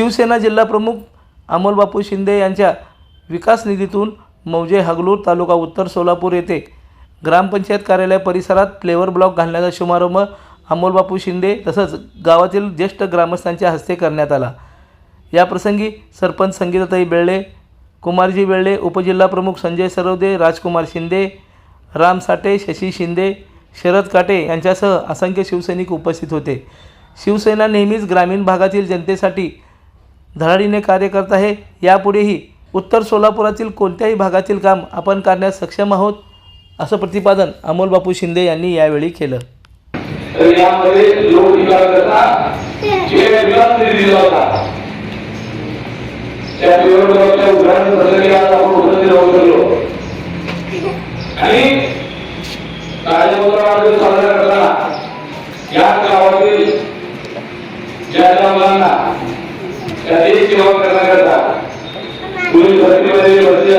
शिवसेना जिल्हाप्रमुख अमोलबापू शिंदे यांच्या विकास निधीतून मौजे हगलूर तालुका उत्तर सोलापूर येथे ग्रामपंचायत कार्यालय परिसरात फ्लेवर ब्लॉक घालण्याचा शुभारंभ अमोलबापू शिंदे तसंच गावातील ज्येष्ठ ग्रामस्थांच्या हस्ते करण्यात आला. याप्रसंगी सरपंच संगीताताई बेळले कुमारजी बेळले उपजिल्हाप्रमुख संजय सरवदे राजकुमार शिंदे राम साठे शशी शिंदे शरद काटे यांच्यासह असंख्य शिवसैनिक उपस्थित होते. शिवसेना नेहमीच ग्रामीण भागातील जनतेसाठी धडाडीने कार्य करत आहे. यापुढेही उत्तर सोलापुरातील कोणत्याही भागातील काम आपण करण्यास सक्षम आहोत असं प्रतिपादन अमोल बापू शिंदे यांनी यावेळी केलं. तर यामध्ये लोक आणि साजरा करताना या गावातील ज्या ज्या मुलांना त्या सेवा करण्याकरता पोलीस भरतीमध्ये भरती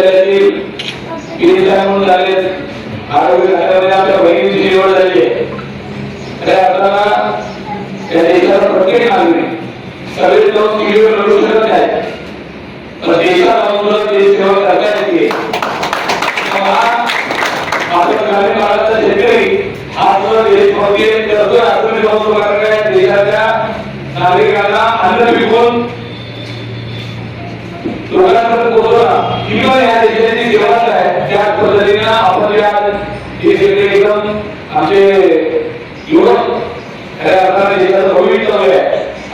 म्हणून झाले आरोग्य खात्यामध्ये आमच्या बहिणीची निवड झाली आहे. त्या देशाचा प्रत्येक नागरिक सगळे जाऊन टीव्हीवर लढू शकत नाही. पण देशाला देश सेवा करता येते आपल्या ग्रामीण भागाचा शेतकरी हा देशभक्ती करतोय आपण देशाच्या नागरिकांना अन्न विकून लोकांपर्यंत पोहोचवला या देशाची आहे. त्या पद्धतीनं आपण या हे सगळे एकदम आमचे युवक खऱ्या अर्थाने देशाचं भविष्य आहे.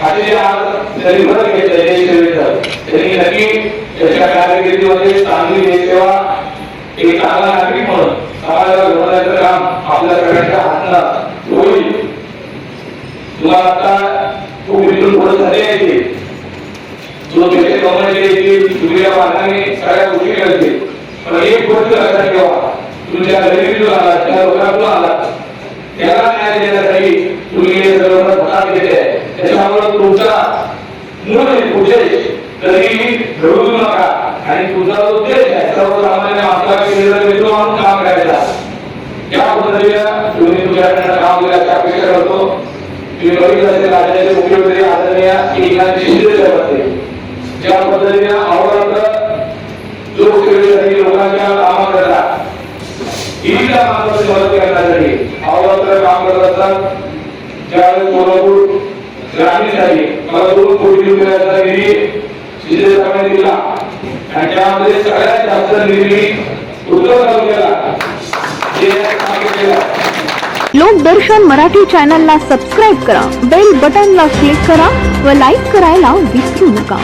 असे जे आज त्यांनी भर घेतलं देश सेवेचं त्यांनी नक्की त्याच्या कारकिर्दीमध्ये चांगली देशसेवा एक चांगला नागरिक म्हणून समाजाला घडवण्याचं काम आपल्या सगळ्यांच्या होईल. तुला आता खूप इथून पुढे झाले आहे तुला पैसे कमवायचे येतील मार्गाने सगळ्या गोष्टी करतील पण एक गोष्ट लक्षात ठेवा तुझ्या गरिबीतून आला त्या लोकांतून आला त्याला न्याय देण्यासाठी तुम्ही हे सर्व हातात घेते त्याच्यामुळे तुमचा मूळ म्हणजे उद्देश कधीही नका. आणि तुझा जो उद्देश आहे सर्वसामान्य मित्र म्हणून काम करायचा. या पद्धतीने तुम्ही तुमच्याकडनं काम केल्याची अपेक्षा करतो. तुम्ही बघितलं असेल राज्याचे मुख्यमंत्री आदरणीय एकनाथ शिंदे साहेब असतील ज्या पद्धतीने अहोरात्र लोकसेवेसाठी लोकांच्या कामाकरता. विविध कामामध्ये मदत करण्यासाठी अहोरात्र काम करत असतात. ज्यावेळेस कोल्हापूर ग्रामीणसाठी मला दोन कोटी रुपयाचा निधी शिंदे साहेबांनी दिला. आणि त्यामध्ये सगळ्यात जास्त निधी उत्तर तालुक्याला जे काम केलं लोकदर्शन मराठी चॅनलला सबस्क्राईब करा बेल बटनला क्लिक करा व लाईक करायला विसरू नका.